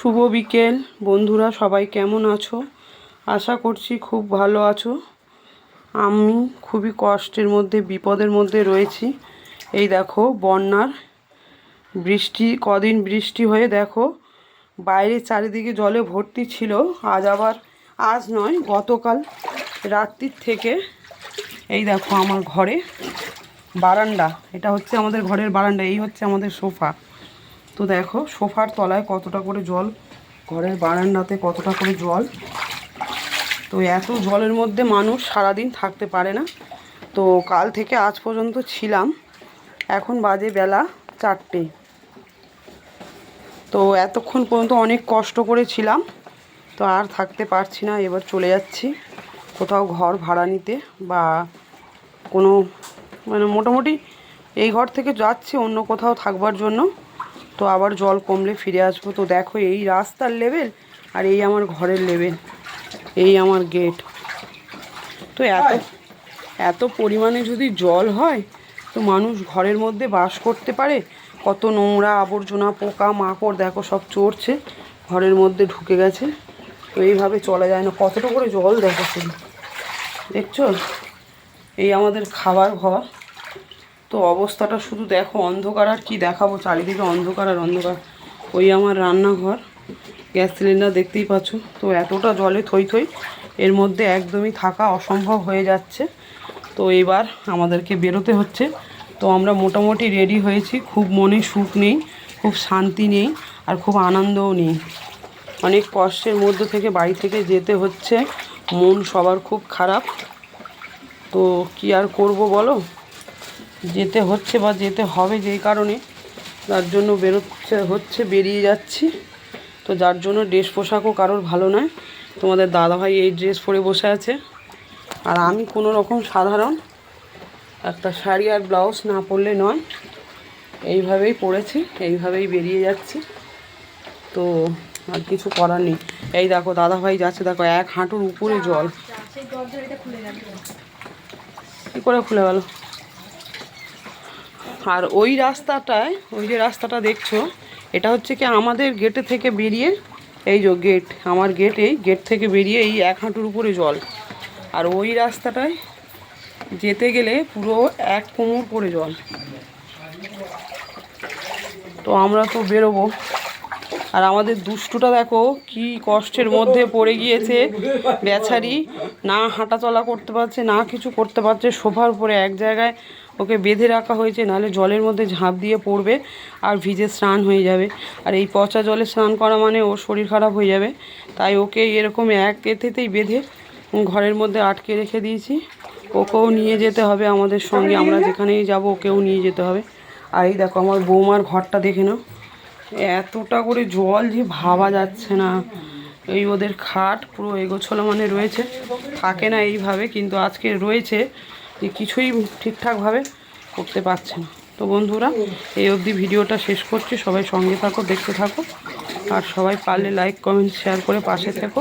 শুভ বিকেল, বন্ধুরা সবাই কেমন আছো? আশা করছি খুব ভালো আছো। আমি খুবই কষ্টের মধ্যে, বিপদের মধ্যে রয়েছি। এই দেখো, বন্যার বৃষ্টি, কদিন বৃষ্টি হয়ে দেখো, বাইরে চারিদিকে জলে ভর্তি ছিল। আজ আবার, আজ নয়, গতকাল রাত্রির থেকে। এই দেখো আমার ঘরে বারান্দা, এটা হচ্ছে আমাদের ঘরের বারান্দা, এই হচ্ছে আমাদের সোফা। তো দেখো, সোফার তলায় কতটা করে জল, ঘরের বারান্দাতে কতটা করে জল। তো এত জলের মধ্যে মানুষ সারাদিন থাকতে পারে না। তো কাল থেকে আজ পর্যন্ত ছিলাম, এখন বাজে বেলা চারটে। তো এতক্ষণ পর্যন্ত অনেক কষ্ট করে ছিলাম, তো আর থাকতে পারছি না, এবার চলে যাচ্ছি কোথাও ঘর ভাড়া নিতে বা কোনো মানে মোটামুটি এই ঘর থেকে যাচ্ছি অন্য কোথাও থাকবার জন্য। তো আবার জল কমলে ফিরে আসব। তো দেখো এই রাস্তার লেভেল আর এই আমার ঘরের লেভেল এই আমার গেট তো এত এত পরিমাণে যদি জল হয় তো মানুষ ঘরের মধ্যে বাস করতে পারে। কত নোংরা আবর্জনা পোকা মাকড় দেখো সব চড়ছে ঘরের মধ্যে ঢুকে গেছে। তো এইভাবে চলা যায় না। কতটা করে জল দেখো শুধু দেখছ? এই আমাদের খাবার ঘর। তো অবস্থাটা শুধু দেখো অন্ধকার আর কি দেখাবো? চারিদিকে অন্ধকার আর অন্ধকার। ওই আমার রান্নাঘর, গ্যাস সিলিন্ডার দেখতেই পাচ্ছ। তো এতটা জলে থই থই এর মধ্যে একদমই থাকা অসম্ভব হয়ে যাচ্ছে। তো এবার আমাদেরকে বেরোতে হচ্ছে। তো আমরা মোটামুটি রেডি হয়েছি। খুব মনে সুখ নেই, খুব শান্তি নেই আর খুব আনন্দও নেই। অনেক কষ্টের মধ্যে থেকে বাড়ি থেকে যেতে হচ্ছে। মন সবার খুব খারাপ। তো কি আর করব বলো? যেতে হচ্ছে বা যেতে হবে যেই কারণে। তার জন্য বেরোচ্ছে হচ্ছে বেরিয়ে যাচ্ছি। তো যার জন্য ড্রেস পোশাকও কারোর ভালো নয়। তোমাদের দাদাভাই এই ড্রেস পরে বসে আছে। আর আমি কোনো রকম সাধারণ একটা শাড়ি আর ব্লাউজ না পরলে নয়। এইভাবেই পরেছি এইভাবেই বেরিয়ে যাচ্ছি। তো আর কিছু করার নেই। এই দেখো দাদাভাই যাচ্ছে দেখো এক হাঁটুর উপরে জল। কী করে খুলে গেল আর ওই রাস্তাটায়, ওই যে রাস্তাটা দেখছ, এটা হচ্ছে কি আমাদের গেটে থেকে বেরিয়ে, এই যে গেট, আমার গেট, এই গেট থেকে বেরিয়ে এই এক হাঁটুর উপরে জল। আর ওই রাস্তাটায় যেতে গেলে পুরো এক কোমর করে জল। তো আমরা তো বেরোবো। আর আমাদের দুষ্টুটা দেখো, কি কষ্টের মধ্যে পড়ে গিয়েছে। বেচারি না হাঁটা চলা করতে পারছে, না কিছু করতে পারছে, সোফার উপরে এক জায়গায় ওকে বেঁধে রাখা হয়েছে, নাহলে জলের মধ্যে ঝাঁপ দিয়ে পড়বে আর ভিজে স্নান হয়ে যাবে। আর এই পচা জলে স্নান করা মানে ওর শরীর খারাপ হয়ে যাবে। তাই ওকে এরকম এক এতেতেই বেঁধে ঘরের মধ্যে আটকে রেখে দিয়েছি। ওকেও নিয়ে যেতে হবে আমাদের সঙ্গে, আমরা যেখানেই যাব ওকেও নিয়ে যেতে হবে। আর এই দেখো আমার বৌমার ঘরটা দেখে নাও। এতটা করে জল যে ভাবা যাচ্ছে না। এই ওদের খাট পুরো এগোছলো মানে রয়েছে। থাকে না এইভাবে, কিন্তু আজকে রয়েছে। যে কিছুই ঠিকঠাকভাবে করতে পারছে না তো বন্ধুরা, এই অবধি ভিডিওটা শেষ করছি। সবাই সঙ্গে থাকো, দেখতে থাকো। আর সবাই পারলে লাইক কমেন্ট শেয়ার করে পাশে থেকো।